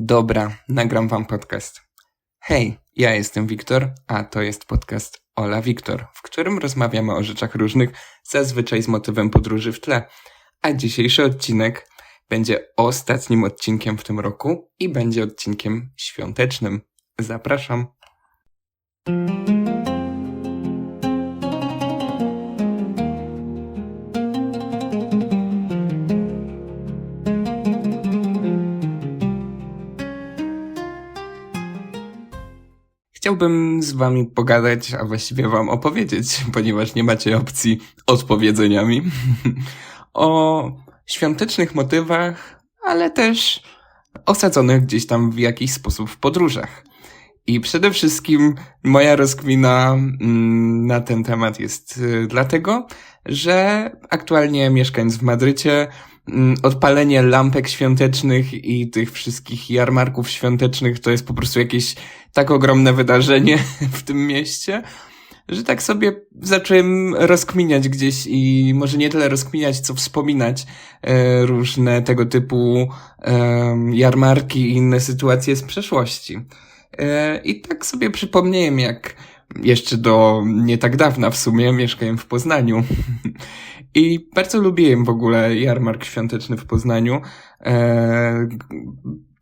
Dobra, nagram wam podcast. Hej, ja jestem Wiktor, a to jest podcast Ola Wiktor, w którym rozmawiamy o rzeczach różnych, zazwyczaj z motywem podróży w tle. A dzisiejszy odcinek będzie ostatnim odcinkiem w tym roku i będzie odcinkiem świątecznym. Zapraszam. Chciałbym z wami pogadać, a właściwie wam opowiedzieć, ponieważ nie macie opcji odpowiedzenia mi, o świątecznych motywach, ale też osadzonych gdzieś tam w jakiś sposób w podróżach. I przede wszystkim moja rozkmina mm, na ten temat jest y, dlatego, że aktualnie mieszkając w Madrycie, mm, odpalenie lampek świątecznych i tych wszystkich jarmarków świątecznych to jest po prostu jakieś tak ogromne wydarzenie w tym mieście, że tak sobie zacząłem rozkminiać gdzieś i może nie tyle rozkminiać, co wspominać e, różne tego typu jarmarki i inne sytuacje z przeszłości. E, I tak sobie przypomniałem, jak jeszcze do nie tak dawna w sumie mieszkałem w Poznaniu. I bardzo lubiłem w ogóle jarmark świąteczny w Poznaniu. E,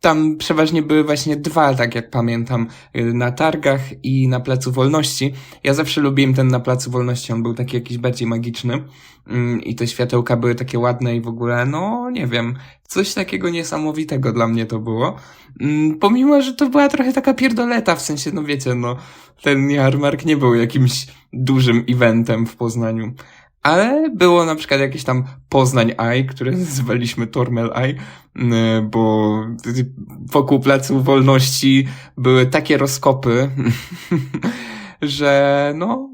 tam przeważnie były właśnie dwa, tak jak pamiętam, y, na targach i na Placu Wolności. Ja zawsze lubiłem ten na Placu Wolności, on był taki jakiś bardziej magiczny mm, i te światełka były takie ładne i w ogóle, no nie wiem, coś takiego niesamowitego dla mnie to było. Mm, pomimo, że to była trochę taka pierdoleta, w sensie, no wiecie, no ten jarmark nie był jakimś dużym eventem w Poznaniu. Ale było na przykład jakieś tam Poznań Eye, które nazywaliśmy Tormel Eye, bo wokół Placu Wolności były takie rozkopy, że no,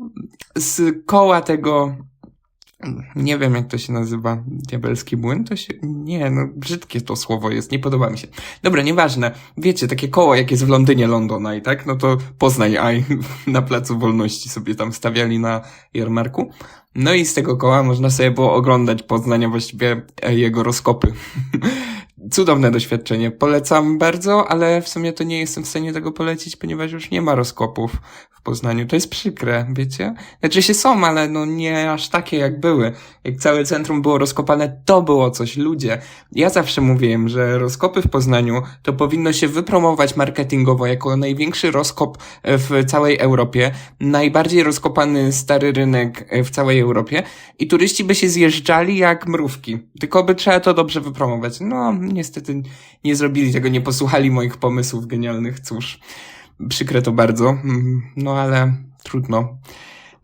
z koła tego nie wiem jak to się nazywa, diabelski młyn, to się, nie, no brzydkie to słowo jest, nie podoba mi się. Dobra, nieważne, wiecie, takie koło jak jest w Londynie Londona i tak, no to Poznań Eye na Placu Wolności sobie tam stawiali na jarmarku. No i z tego koła można sobie było oglądać Poznania właściwie e, jego rozkopy. Cudowne doświadczenie. Polecam bardzo, ale w sumie to nie jestem w stanie tego polecić, ponieważ już nie ma rozkopów w Poznaniu. To jest przykre, wiecie? Znaczy się są, ale no nie aż takie jak były. Jak całe centrum było rozkopane, to było coś, ludzie. Ja zawsze mówiłem, że rozkopy w Poznaniu to powinno się wypromować marketingowo jako największy rozkop w całej Europie, najbardziej rozkopany stary rynek w całej Europie i turyści by się zjeżdżali jak mrówki. Tylko by trzeba to dobrze wypromować. No, niestety nie zrobili tego, nie posłuchali moich pomysłów genialnych, cóż. Przykre to bardzo, mm, no ale trudno.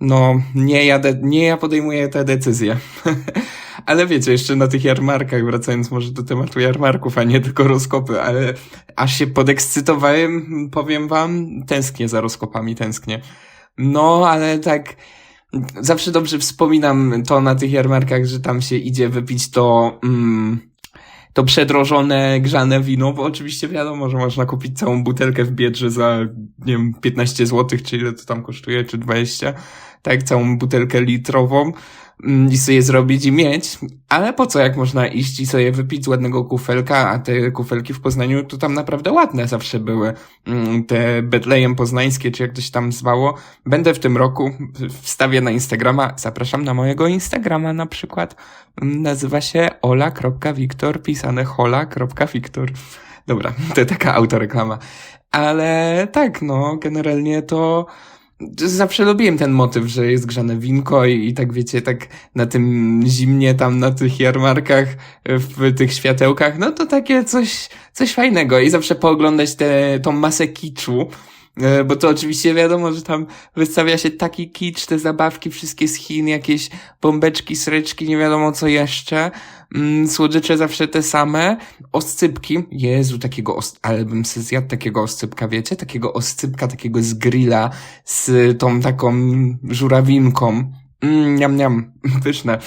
No, nie ja, nie ja podejmuję te decyzje. ale wiecie, jeszcze na tych jarmarkach, wracając może do tematu jarmarków, a nie tylko rozkopy, ale aż się podekscytowałem, powiem wam, tęsknię za rozkopami, tęsknię. No, ale tak, zawsze dobrze wspominam to na tych jarmarkach, że tam się idzie wypić to, mm, to przedrożone, grzane wino, bo oczywiście wiadomo, że można kupić całą butelkę w Biedrze za, nie wiem, 15 zł, czy ile to tam kosztuje, czy 20, tak, całą butelkę litrową i sobie zrobić i mieć, ale po co jak można iść i sobie wypić z ładnego kufelka, a te kufelki w Poznaniu to tam naprawdę ładne zawsze były. Mm, te Betlejem poznańskie, czy jak to się tam zwało. Będę w tym roku, wstawię na Instagrama, zapraszam na mojego Instagrama na przykład. Mm, nazywa się ola.wiktor, pisane hola.wiktor. Dobra, to taka autoreklama. Ale tak, no, generalnie to zawsze lubiłem ten motyw, że jest grzane winko i, i tak wiecie, tak na tym zimnie tam na tych jarmarkach, w tych światełkach, no to takie coś, coś fajnego. I zawsze pooglądać tę tą masę kiczu, bo to oczywiście wiadomo, że tam wystawia się taki kicz, te zabawki wszystkie z Chin, jakieś bombeczki, sryczki, nie wiadomo co jeszcze, mm, słodycze zawsze te same, oscypki, Jezu, takiego, os- ale bym sobie zjadł takiego oscypka, wiecie, takiego oscypka, takiego z grilla, z tą taką żurawinką, mm, niam, niam, pyszne.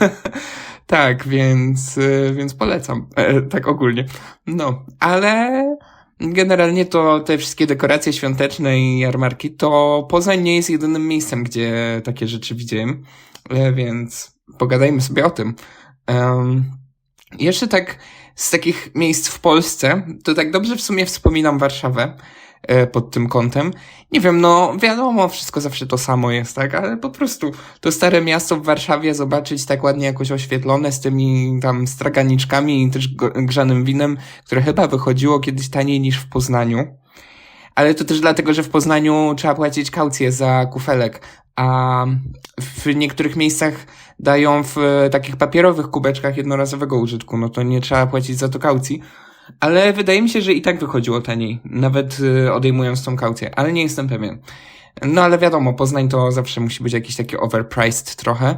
tak, więc, y, więc polecam, e, tak ogólnie. No, ale generalnie to te wszystkie dekoracje świąteczne i jarmarki, to Poznań nie jest jedynym miejscem, gdzie takie rzeczy widziałem, e, więc pogadajmy sobie o tym. Um, jeszcze tak z takich miejsc w Polsce, to tak dobrze w sumie wspominam Warszawę pod tym kątem. Nie wiem, no wiadomo, wszystko zawsze to samo jest, tak? Ale po prostu to stare miasto w Warszawie zobaczyć tak ładnie jakoś oświetlone z tymi tam straganiczkami i też grzanym winem, które chyba wychodziło kiedyś taniej niż w Poznaniu. Ale to też dlatego, że w Poznaniu trzeba płacić kaucję za kufelek, a w niektórych miejscach dają w e, takich papierowych kubeczkach jednorazowego użytku, no to nie trzeba płacić za to kaucji. Ale wydaje mi się, że i tak wychodziło taniej, nawet y, odejmując tą kaucję, ale nie jestem pewien. No ale wiadomo, Poznań to zawsze musi być jakiś taki overpriced trochę.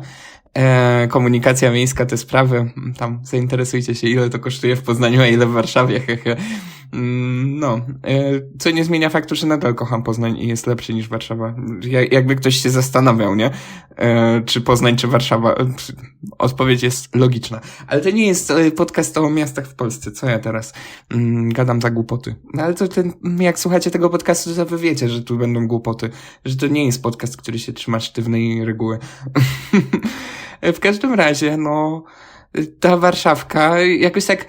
E, komunikacja miejska, te sprawy, tam zainteresujcie się, ile to kosztuje w Poznaniu, a ile w Warszawie, hehe. Mm, No, e, co nie zmienia faktu, że nadal kocham Poznań i jest lepszy niż Warszawa. Ja, jakby ktoś się zastanawiał, nie? E, czy Poznań, czy Warszawa. E, Odpowiedź jest logiczna. Ale to nie jest podcast o miastach w Polsce. Co ja teraz mm, gadam za głupoty? No ale to ten, jak słuchacie tego podcastu, to wy wiecie, że tu będą głupoty. Że to nie jest podcast, który się trzyma sztywnej reguły. w każdym razie, no, ta Warszawka, jakoś tak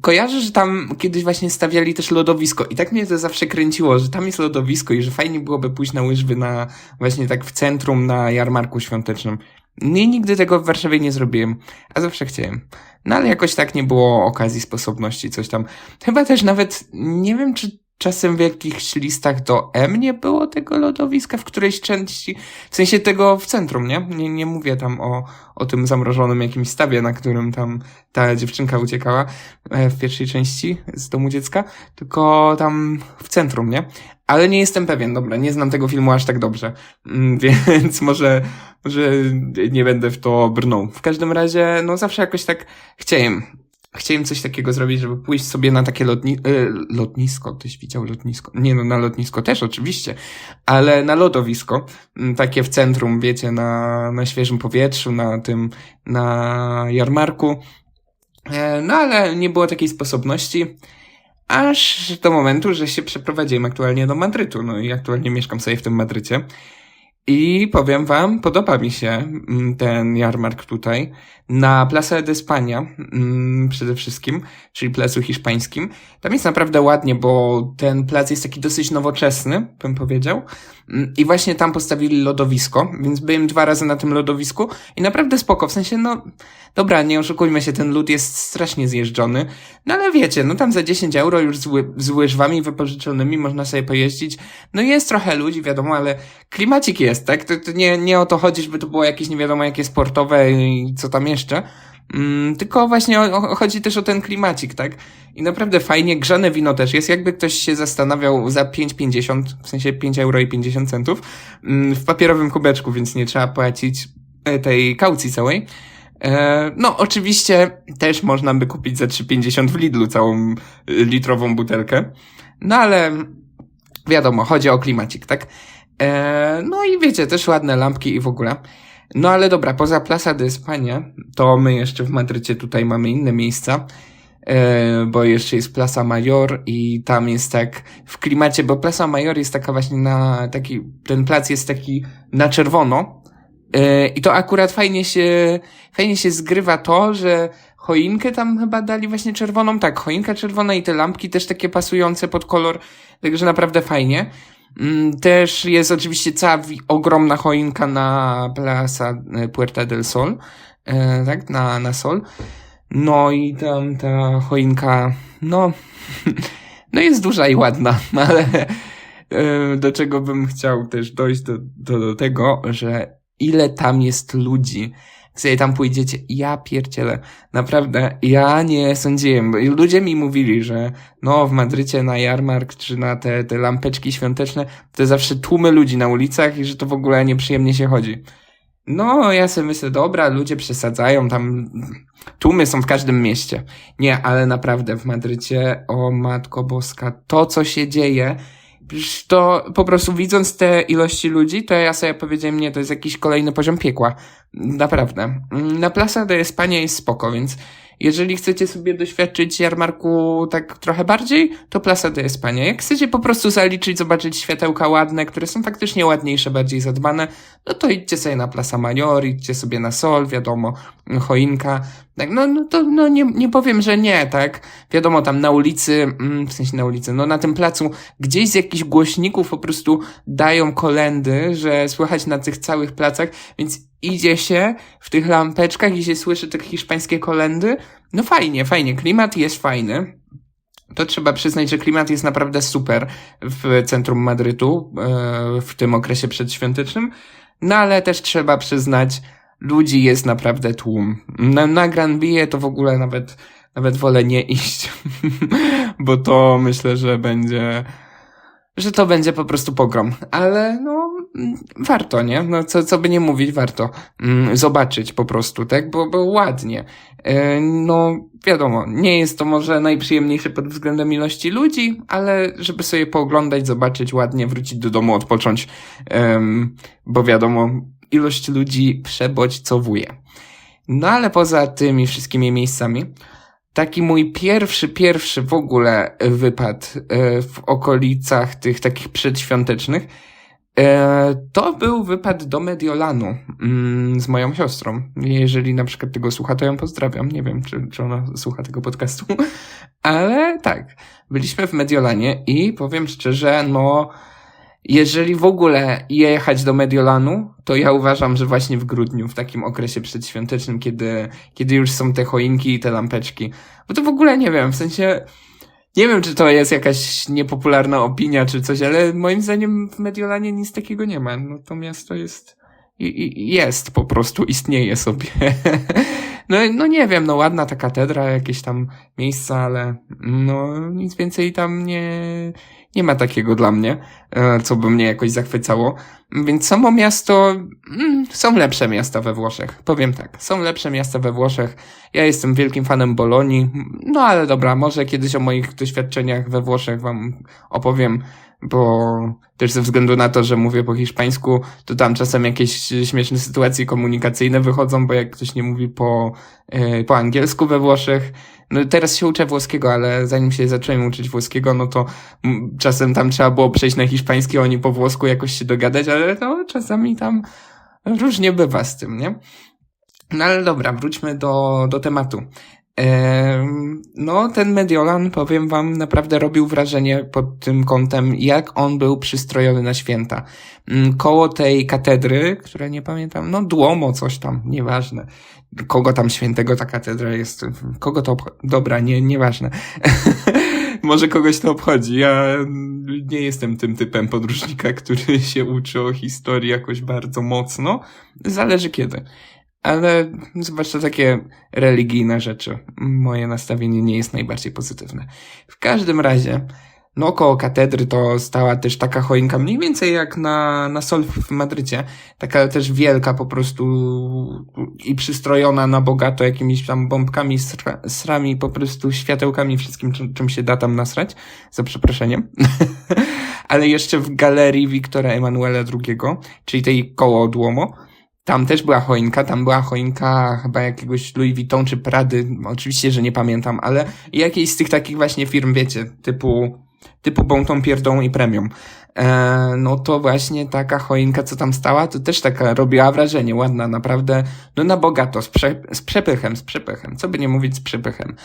kojarzę, że tam kiedyś właśnie stawiali też lodowisko i tak mnie to zawsze kręciło, że tam jest lodowisko i że fajnie byłoby pójść na łyżwy na właśnie tak w centrum na jarmarku świątecznym. Nie, nigdy tego w Warszawie nie zrobiłem, a zawsze chciałem. No ale jakoś tak nie było okazji, sposobności, coś tam. Chyba też nawet, nie wiem czy czasem w jakichś listach do M nie było tego lodowiska w którejś części, w sensie tego w centrum, nie? Nie, nie mówię tam o, o tym zamrożonym jakimś stawie, na którym tam ta dziewczynka uciekała e, w pierwszej części z domu dziecka, tylko tam w centrum, nie? Ale nie jestem pewien, dobra, nie znam tego filmu aż tak dobrze, Mm, więc może, może nie będę w to brnął. W każdym razie, no zawsze jakoś tak chciałem. Chciałem coś takiego zrobić, żeby pójść sobie na takie lotni e, lotnisko. Ktoś widział lotnisko? Nie no, na lotnisko też oczywiście, ale na lodowisko. Takie w centrum, wiecie, na, na świeżym powietrzu, na tym, na jarmarku. E, No ale nie było takiej sposobności. Aż do momentu, że się przeprowadziłem aktualnie do Madrytu. No i aktualnie mieszkam sobie w tym Madrycie. I powiem wam, podoba mi się ten jarmark tutaj na Plaza de España mm, przede wszystkim, czyli placu hiszpańskim. Tam jest naprawdę ładnie, bo ten plac jest taki dosyć nowoczesny, bym powiedział. Mm, I właśnie tam postawili lodowisko, więc byłem dwa razy na tym lodowisku i naprawdę spoko, w sensie no, dobra, nie oszukujmy się, ten lód jest strasznie zjeżdżony, no ale wiecie, no tam za 10 euro już z, ły- z łyżwami wypożyczonymi można sobie pojeździć. No jest trochę ludzi, wiadomo, ale klimacik jest, tak? To, to nie, nie o to chodzi, żeby to było jakieś nie wiadomo jakie sportowe i co tam jeszcze. Mm, tylko właśnie o, o, chodzi też o ten klimacik, tak? I naprawdę fajnie, grzane wino też jest. Jakby ktoś się zastanawiał za 5,50, w sensie 5 euro i 50 centów, mm, w papierowym kubeczku, więc nie trzeba płacić e, tej kaucji całej. E, No, oczywiście też można by kupić za 3,50 w Lidlu całą y, litrową butelkę. No ale wiadomo, chodzi o klimacik, tak? E, No i wiecie, też ładne lampki i w ogóle. No ale dobra, poza Plaza de España, to my jeszcze w Madrycie tutaj mamy inne miejsca, e, bo jeszcze jest Plaza Mayor i tam jest tak w klimacie, bo Plaza Mayor jest taka właśnie na taki, ten plac jest taki na czerwono, E, I to akurat fajnie się, fajnie się zgrywa to, że choinkę tam chyba dali właśnie czerwoną. Tak, choinka czerwona i te lampki też takie pasujące pod kolor. Także naprawdę fajnie. Mm, Też jest oczywiście cała ogromna choinka na Plaza e, Puerta del Sol. E, tak, na, na Sol. No i tam ta choinka, no, no jest duża i ładna, ale e, do czego bym chciał też dojść do, do, do tego, że ile tam jest ludzi. Jak sobie tam pójdziecie, ja pierdzielę. Naprawdę, ja nie sądziłem. bo Ludzie mi mówili, że no w Madrycie na jarmark czy na te, te lampeczki świąteczne to zawsze tłumy ludzi na ulicach i że to w ogóle nieprzyjemnie się chodzi. No, ja sobie myślę, dobra, ludzie przesadzają, tam tłumy są w każdym mieście. Nie, ale naprawdę w Madrycie, o matko boska, to co się dzieje, to po prostu widząc te ilości ludzi, to ja sobie powiedziałem, nie, to jest jakiś kolejny poziom piekła. Naprawdę. Na Plaza de España jest spoko, więc jeżeli chcecie sobie doświadczyć jarmarku tak trochę bardziej, to Plaza de España. Jak chcecie po prostu zaliczyć, zobaczyć światełka ładne, które są faktycznie ładniejsze, bardziej zadbane, no to idźcie sobie na Plaza Mayor, idźcie sobie na Sol, wiadomo, choinka. Tak, no, no to no nie, nie powiem, że nie, tak? Wiadomo, tam na ulicy, mm, w sensie na ulicy, no na tym placu, gdzieś z jakichś głośników po prostu dają kolendy, że słychać na tych całych placach, więc idzie się w tych lampeczkach i się słyszy te hiszpańskie kolendy. No fajnie, fajnie, klimat jest fajny. To trzeba przyznać, że klimat jest naprawdę super w centrum Madrytu, e, w tym okresie przedświątecznym. No ale też trzeba przyznać, ludzi jest naprawdę tłum. Na, na Gran Via to w ogóle nawet, nawet wolę nie iść, bo to myślę, że będzie, że to będzie po prostu pogrom. Ale no, warto, nie? No co, co by nie mówić, warto mm, zobaczyć po prostu, tak? Bo, bo ładnie. E, no, wiadomo, nie jest to może najprzyjemniejsze pod względem ilości ludzi, ale żeby sobie pooglądać, zobaczyć ładnie, wrócić do domu, odpocząć, bo wiadomo, ilość ludzi przebodźcowuje. No ale poza tymi wszystkimi miejscami, taki mój pierwszy, pierwszy w ogóle wypad e, w okolicach tych takich przedświątecznych, e, to był wypad do Mediolanu mm, z moją siostrą. Jeżeli na przykład tego słucha, to ją pozdrawiam. Nie wiem, czy, czy ona słucha tego podcastu, ale tak. Byliśmy w Mediolanie i powiem szczerze, no, jeżeli w ogóle jechać do Mediolanu, to ja uważam, że właśnie w grudniu, w takim okresie przedświątecznym, kiedy, kiedy już są te choinki i te lampeczki. Bo to w ogóle nie wiem, w sensie, nie wiem, czy to jest jakaś niepopularna opinia czy coś, ale moim zdaniem w Mediolanie nic takiego nie ma. No to miasto jest, i, i, jest po prostu, istnieje sobie. no, no nie wiem, no ładna ta katedra, jakieś tam miejsca, ale no nic więcej tam nie, nie ma takiego dla mnie, e, co by mnie jakoś zachwycało. Więc samo miasto, mm, są lepsze miasta we Włoszech. Powiem tak, są lepsze miasta we Włoszech. Ja jestem wielkim fanem Bolonii. No ale dobra, może kiedyś o moich doświadczeniach we Włoszech wam opowiem, bo też ze względu na to, że mówię po hiszpańsku, to tam czasem jakieś śmieszne sytuacje komunikacyjne wychodzą, bo jak ktoś nie mówi po, e, po angielsku we Włoszech, no teraz się uczę włoskiego, ale zanim się zacząłem uczyć włoskiego, no to czasem tam trzeba było przejść na hiszpański, oni po włosku jakoś się dogadać, ale to czasami tam różnie bywa z tym, nie? No ale dobra, wróćmy do, do tematu. No, ten Mediolan, powiem wam, naprawdę robił wrażenie pod tym kątem, jak on był przystrojony na święta. Mm, koło tej katedry, która nie pamiętam, no Duomo, coś tam, nieważne. Kogo tam świętego ta katedra jest, kogo to obchodzi? Dobra, nie, nieważne. Może kogoś to obchodzi. Ja nie jestem tym typem podróżnika, który się uczy o historii jakoś bardzo mocno. Zależy kiedy ale zwłaszcza takie religijne rzeczy. Moje nastawienie nie jest najbardziej pozytywne. W każdym razie, no koło katedry to stała też taka choinka, mniej więcej jak na, na Sol w Madrycie. Taka też wielka po prostu i przystrojona na bogato jakimiś tam bombkami, sra, srami, po prostu światełkami, wszystkim czym, czym się da tam nasrać. Za przeproszeniem. Ale jeszcze w galerii Wiktora Emanuela II, czyli tej koło Duomo, tam też była choinka, tam była choinka chyba jakiegoś Louis Vuitton czy Prady, oczywiście, że nie pamiętam, ale jakiejś z tych takich właśnie firm, wiecie, typu, typu Bonton, Pierdą i Premium. E, no to właśnie taka choinka, co tam stała, to też taka robiła wrażenie, ładna, naprawdę, no na bogato, z, prze, z przepychem, z przepychem, co by nie mówić, z przepychem.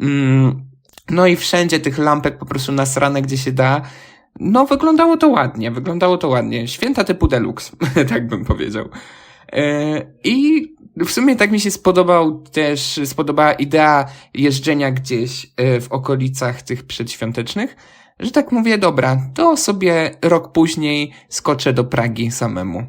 Mm, no i wszędzie tych lampek po prostu nasrane, gdzie się da, no wyglądało to ładnie, wyglądało to ładnie. Święta typu deluxe, tak bym powiedział. E, I w sumie tak mi się spodobał też, spodobała idea jeżdżenia gdzieś e, w okolicach tych przedświątecznych, że tak mówię, dobra, to sobie rok później skoczę do Pragi samemu.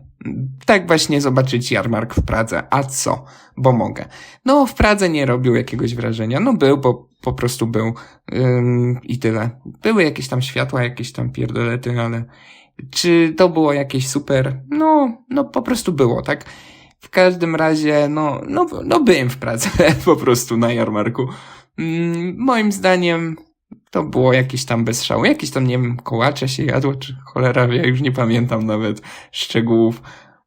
Tak właśnie zobaczyć jarmark w Pradze. A co? Bo mogę. No, w Pradze nie robił jakiegoś wrażenia. No, był, bo po prostu był ym, i tyle. Były jakieś tam światła, jakieś tam pierdolety, ale czy to było jakieś super? No, no po prostu było, tak? W każdym razie, no, no, no byłem w pracy po prostu na jarmarku. Mm, moim zdaniem to było jakieś tam bez szału. Jakieś tam, nie wiem, kołacze się jadło, czy cholera ja już nie pamiętam nawet szczegółów.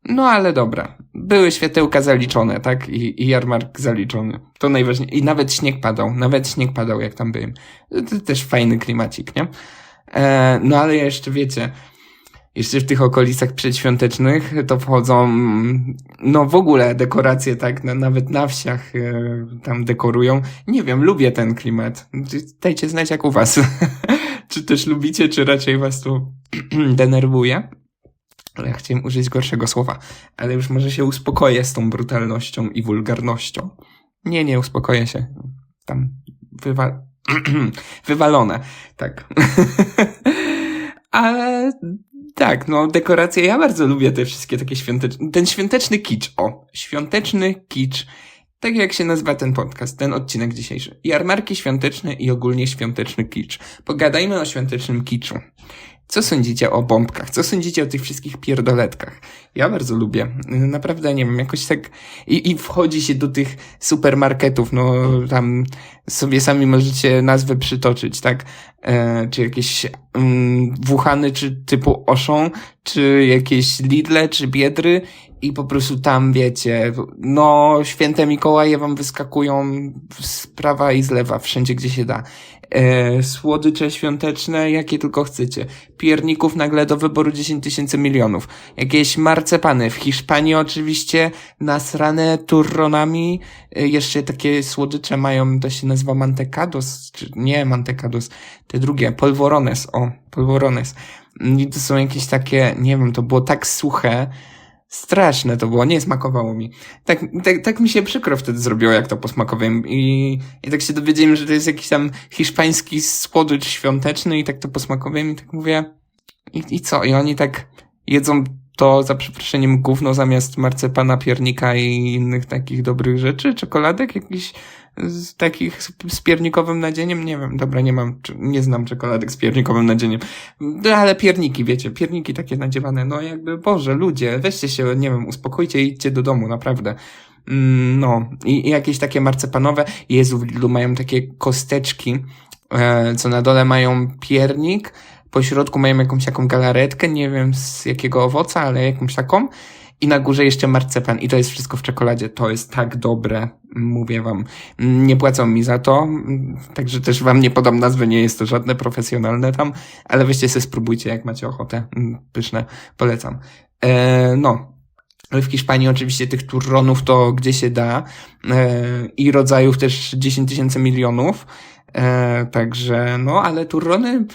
No ale dobra. Były światełka zaliczone, tak? I, i jarmark zaliczony. To najważniejsze. I nawet śnieg padał. Nawet śnieg padał, jak tam byłem. To też fajny klimacik, nie? E, no ale jeszcze wiecie, jeszcze w tych okolicach przedświątecznych to wchodzą, mm, no w ogóle dekoracje, tak, na, nawet na wsiach e, tam dekorują. Nie wiem, lubię ten klimat. Dajcie znać jak u was. czy też lubicie, czy raczej was to denerwuje. Ale ja chciałem użyć gorszego słowa, ale już może się uspokoję z tą brutalnością i wulgarnością. Nie, nie, uspokoję się. Tam wywa... wywalone. Tak. Ale tak, no dekoracje, ja bardzo lubię te wszystkie takie świąteczne, ten świąteczny kicz, o, świąteczny kicz, tak jak się nazywa ten podcast, ten odcinek dzisiejszy. Jarmarki świąteczne i ogólnie świąteczny kicz. Pogadajmy o świątecznym kiczu. Co sądzicie o bombkach? Co sądzicie o tych wszystkich pierdoletkach? Ja bardzo lubię. Naprawdę, nie wiem, jakoś tak... I, i wchodzi się do tych supermarketów, no tam sobie sami możecie nazwy przytoczyć, tak? E, czy jakieś mm, Wuhany, czy typu Oszą, czy jakieś Lidle, czy Biedry i po prostu tam, wiecie, no święte Mikołaje wam wyskakują z prawa i z lewa, wszędzie gdzie się da e, słodycze świąteczne, jakie tylko chcecie. Pierników nagle do wyboru 10 tysięcy milionów. Jakieś marcepany. W Hiszpanii oczywiście nasrane turronami. E, jeszcze takie słodycze mają, to się nazywa mantecados, czy nie mantecados, te drugie, polvorones, o, polvorones. I to są jakieś takie, nie wiem, to było tak suche, Straszne to było, nie smakowało mi. Tak, tak, tak mi się przykro wtedy zrobiło, jak to posmakowałem. I, I tak się dowiedziałem, że to jest jakiś tam hiszpański słodycz świąteczny i tak to posmakowałem i tak mówię, i, i co? I oni tak jedzą to za przeproszeniem gówno zamiast marcepana, piernika i innych takich dobrych rzeczy, czekoladek, jakiś z takich z piernikowym nadzieniem, nie wiem, dobra, nie mam, nie znam czekoladek z piernikowym nadzieniem, no, ale pierniki, wiecie, pierniki takie nadziewane, no jakby, Boże, ludzie, weźcie się, nie wiem, uspokójcie i idźcie do domu, naprawdę. Mm, no, i, i jakieś takie marcepanowe, Jezu, w Lidlu mają takie kosteczki, e, co na dole mają piernik, po środku mają jakąś taką galaretkę, nie wiem z jakiego owoca, ale jakąś taką, i na górze jeszcze marcepan i to jest wszystko w czekoladzie. To jest tak dobre, mówię wam. Nie płacą mi za to, także też wam nie podam nazwy, nie jest to żadne profesjonalne tam, ale weźcie sobie spróbujcie, jak macie ochotę. Pyszne, polecam. E, no, w Hiszpanii oczywiście tych turronów to gdzie się da e, i rodzajów też 10 tysięcy milionów. E, także no, ale turrony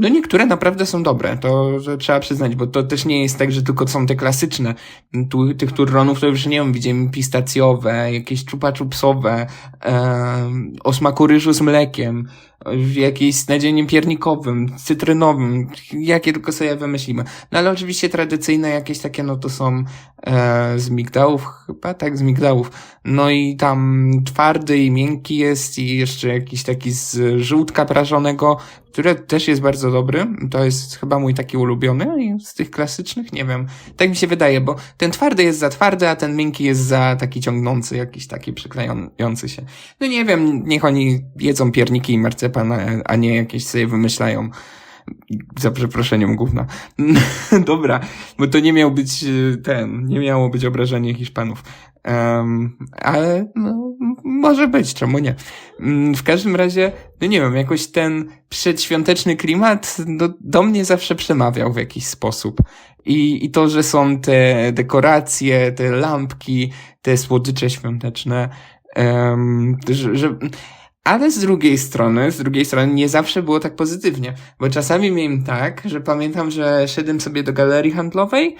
no niektóre naprawdę są dobre, to trzeba przyznać, bo to też nie jest tak, że tylko są te klasyczne. Tu, tych turronów to już nie wiem, widziałem pistacjowe, jakieś czupaczupsowe, e, o smaku ryżu z mlekiem, jakieś z nadzieniem piernikowym, cytrynowym, jakie tylko sobie wymyślimy. No ale oczywiście tradycyjne jakieś takie, no to są e, z migdałów, chyba tak, z migdałów. No i tam twardy i miękki jest i jeszcze jakiś taki z żółtka prażonego, który też jest bardzo dobry. To jest chyba mój taki ulubiony z tych klasycznych, nie wiem. Tak mi się wydaje, bo ten twardy jest za twardy, a ten miękki jest za taki ciągnący, jakiś taki przyklejający się. No nie wiem, niech oni jedzą pierniki i marcepan, a nie jakieś sobie wymyślają za przeproszeniem gówna. Dobra, bo to nie miał być e, ten, nie miało być obrażenie Hiszpanów. Um, ale no, może być, czemu nie? Mm, w każdym razie, no nie wiem, jakoś ten przedświąteczny klimat do, do mnie zawsze przemawiał w jakiś sposób. I, I to, że są te dekoracje, te lampki, te słodycze świąteczne, um, że, że ale z drugiej strony, z drugiej strony nie zawsze było tak pozytywnie, bo czasami miałem tak, że pamiętam, że szedłem sobie do galerii handlowej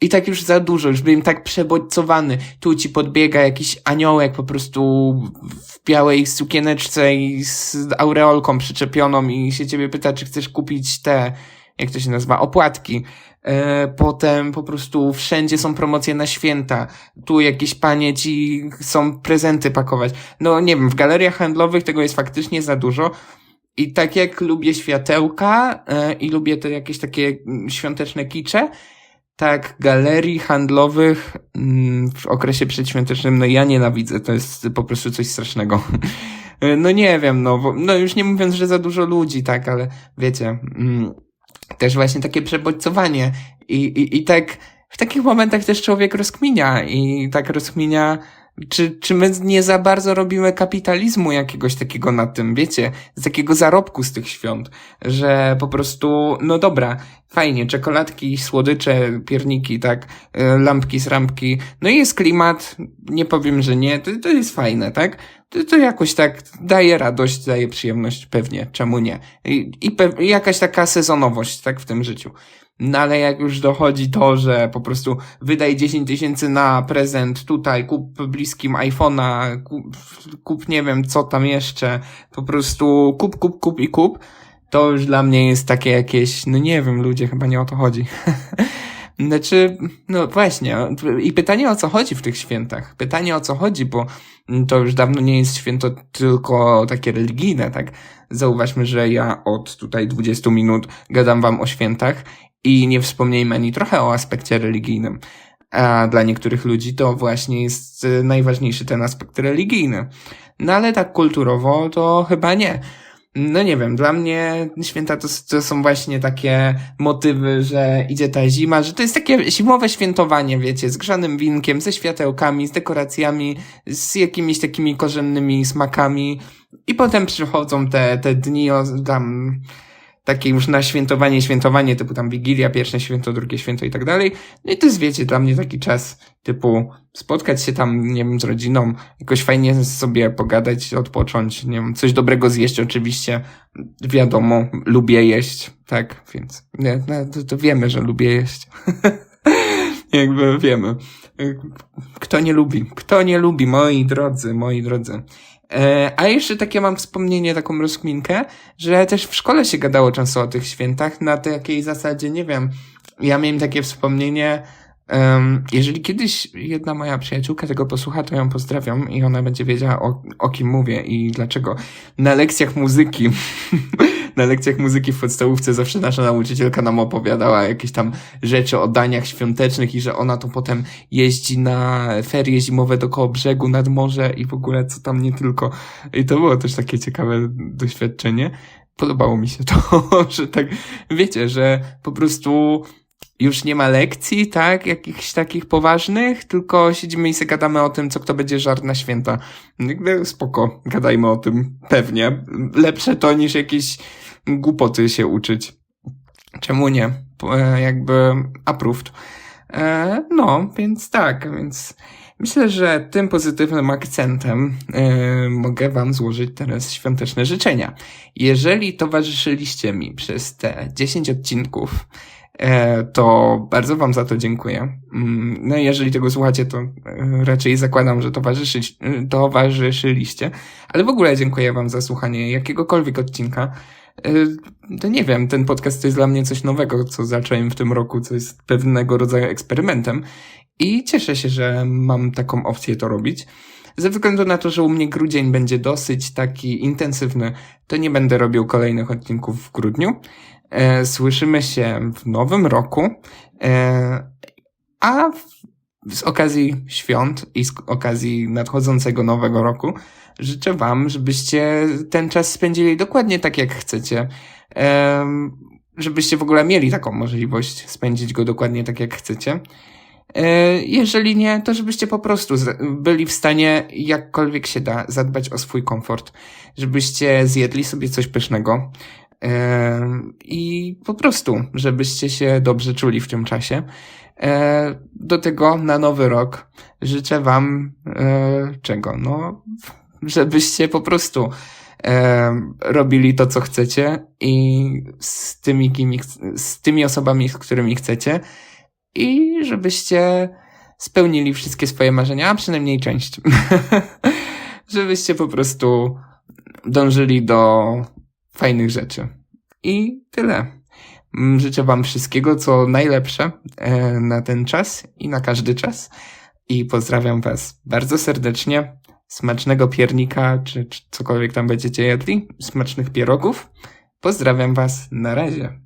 i tak już za dużo, już byłem tak przebodźcowany. Tu ci podbiega jakiś aniołek po prostu w białej sukieneczce i z aureolką przyczepioną i się ciebie pyta, czy chcesz kupić te, jak to się nazywa, opłatki. E, potem po prostu wszędzie są promocje na święta. Tu jakieś panie ci chcą prezenty pakować. No nie wiem, w galeriach handlowych tego jest faktycznie za dużo. I tak jak lubię światełka e, i lubię te jakieś takie świąteczne kicze, tak galerii handlowych mm, w okresie przedświątecznym, no ja nienawidzę. To jest po prostu coś strasznego. No nie wiem, no, no już nie mówiąc, że za dużo ludzi, tak, ale wiecie, mm, też właśnie takie przebodźcowanie. I, i, i tak w takich momentach też człowiek rozkminia i tak rozkminia czy, czy my nie za bardzo robimy kapitalizmu jakiegoś takiego na tym, wiecie, z takiego zarobku z tych świąt, że po prostu, no dobra, fajnie, czekoladki, słodycze, pierniki, tak, y, lampki, srampki, no i jest klimat, nie powiem, że nie, to, to jest fajne, tak? To, to jakoś tak daje radość, daje przyjemność, pewnie, czemu nie? I, i jakaś taka sezonowość, tak, w tym życiu. No ale jak już dochodzi to, że po prostu wydaj 10 tysięcy na prezent tutaj, kup bliskim iPhone'a, kup, kup nie wiem co tam jeszcze, po prostu kup, kup, kup i kup, to już dla mnie jest takie jakieś, no nie wiem, ludzie, chyba nie o to chodzi. Znaczy, no właśnie, i pytanie o co chodzi w tych świętach. Pytanie o co chodzi, bo to już dawno nie jest święto tylko takie religijne, tak? Zauważmy, że ja od tutaj 20 minut gadam wam o świętach i nie wspomnieliśmy ani trochę o aspekcie religijnym. A dla niektórych ludzi to właśnie jest y, najważniejszy ten aspekt religijny. No ale tak kulturowo to chyba nie. No nie wiem, dla mnie święta to, to są właśnie takie motywy, że idzie ta zima, że to jest takie zimowe świętowanie, wiecie, z grzanym winkiem, ze światełkami, z dekoracjami, z jakimiś takimi korzennymi smakami i potem przychodzą te, te dni o, tam takie już na świętowanie, świętowanie, typu tam Wigilia, pierwsze święto, drugie święto i tak dalej. No i to jest, wiecie, dla mnie taki czas typu spotkać się tam, nie wiem, z rodziną, jakoś fajnie sobie pogadać, odpocząć, nie wiem, coś dobrego zjeść oczywiście. Wiadomo, lubię jeść, tak, więc nie, no, to, to wiemy, że lubię jeść. Jakby wiemy. Kto nie lubi? Kto nie lubi, moi drodzy, moi drodzy. E, a jeszcze takie mam wspomnienie, taką rozkminkę, że też w szkole się gadało często o tych świętach na takiej zasadzie, nie wiem, ja miałem takie wspomnienie, um, jeżeli kiedyś jedna moja przyjaciółka tego posłucha, to ją pozdrawiam i ona będzie wiedziała o, o kim mówię i dlaczego. Na lekcjach muzyki, na lekcjach muzyki w podstawówce zawsze nasza nauczycielka nam opowiadała jakieś tam rzeczy o daniach świątecznych i że ona to potem jeździ na ferie zimowe do koło brzegu nad morze i w ogóle co tam nie tylko. I to było też takie ciekawe doświadczenie. Podobało mi się to, że tak, wiecie, że po prostu już nie ma lekcji, tak, jakichś takich poważnych, tylko siedzimy i gadamy o tym, co kto będzie żart na święta. Spoko, gadajmy o tym, pewnie. Lepsze to niż jakieś głupoty się uczyć. Czemu nie? E, jakby approved. E, no, więc tak, więc myślę, że tym pozytywnym akcentem e, mogę wam złożyć teraz świąteczne życzenia. Jeżeli towarzyszyliście mi przez te 10 odcinków, to bardzo wam za to dziękuję. Mm, No i jeżeli tego słuchacie, to raczej zakładam, że towarzyszyć, towarzyszyliście. Ale w ogóle dziękuję wam za słuchanie jakiegokolwiek odcinka. E, To nie wiem, ten podcast to jest dla mnie coś nowego, co zacząłem w tym roku, co jest pewnego rodzaju eksperymentem. I cieszę się, że mam taką opcję to robić. Ze względu na to, że u mnie grudzień będzie dosyć taki intensywny, to nie będę robił kolejnych odcinków w grudniu. E, słyszymy się w nowym roku, e, a z okazji świąt i z okazji nadchodzącego nowego roku życzę Wam, żebyście ten czas spędzili dokładnie tak, jak chcecie. Żebyście w ogóle mieli taką możliwość spędzić go dokładnie tak, jak chcecie. E, Jeżeli nie, to żebyście po prostu byli w stanie, jakkolwiek się da, zadbać o swój komfort. Żebyście zjedli sobie coś pysznego. Em, I po prostu, żebyście się dobrze czuli w tym czasie. E, Do tego na nowy rok życzę Wam e, czego? No, żebyście po prostu e, robili to, co chcecie i z tymi, kimi, z tymi osobami, z którymi chcecie i żebyście spełnili wszystkie swoje marzenia, a przynajmniej część. żebyście po prostu dążyli do fajnych rzeczy. I tyle. Mm, Życzę Wam wszystkiego, co najlepsze e, na ten czas i na każdy czas. I pozdrawiam Was bardzo serdecznie. Smacznego piernika, czy, czy cokolwiek tam będziecie jedli. Smacznych pierogów. Pozdrawiam Was. Na razie.